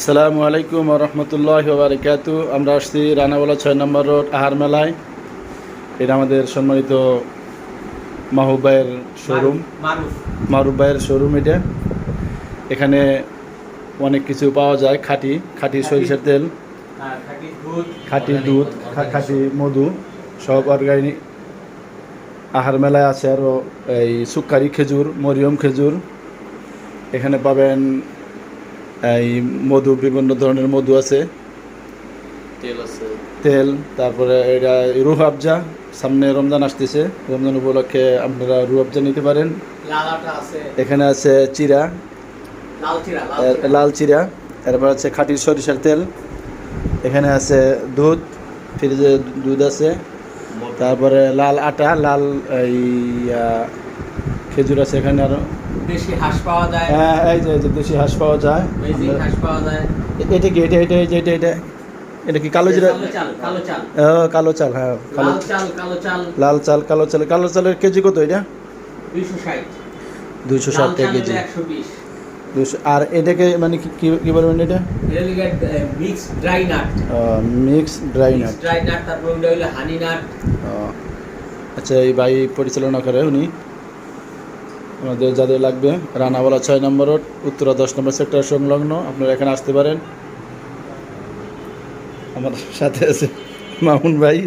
আসসালামু আলাইকুম রহমতুল্লাহ বারকাত। আমরা আসছি রানাওয়ালা ছয় নম্বর রোড আহার মেলায়। এটা আমাদের সম্মানিত মাহবুব ভাইয়ের শোরুম মারুফ। ভাইয়ের শোরুম এটা। এখানে অনেক কিছু পাওয়া যায় খাঁটি খাঁটি সরিষার তেল। আর খাঁটি দুধ। খাঁটি মধু সব অর্গানিক। আহার মেলায় আছে আরও এই সুক্কারি খেজুর মরিয়ম খেজুর। এখানে পাবেন এই মধু বিভিন্ন ধরনের মধু আছে। তেল আছে। তেল তারপরে এটা রুহ আফজা সামনে রমজান আসতেছে। রমজান উপলক্ষে আপনারা রুহ আফজা নিতে পারেন। এখানে আছে চিরা। লাল চিরা এরপর আছে খাঁটি সরিষার তেল। এখানে আছে দুধ ফ্রিজে দুধ আছে। তারপরে লাল আটা লাল এই খেজুর আছে এখানে আরও। দেশি হাঁস পাওয়া যায়। হ্যাঁ এই যে এই যে দেশি হাঁস পাওয়া যায়। হাঁস পাওয়া যায়। এটা কি এটা এটা যে এটা এটা এটা কি কালো জিরা? কালো চাল কালো চাল। হ্যাঁ কালো চাল কালো চাল। লাল চাল কালো চাল কালো চালের কেজি কত এটা? দুইশো ষাট। দুইশো ষাট টাকা কেজি। একশো বিশ। আর এটাকে মানে কি কি- বলবেন এটা? Mix dry nut mix dry nut dry nut তারপর হইল হানি নাট আচ্ছা এই ভাই পরিচালনা করে উনি। আমাদের যাদের লাগবে, রানাওয়ালা ছয় নম্বর রোড, উত্তরা দশ নম্বর সেক্টর সংলগ্ন, আপনারা এখানে আসতে পারেন। আমার সাথে আছে মামুন ভাই।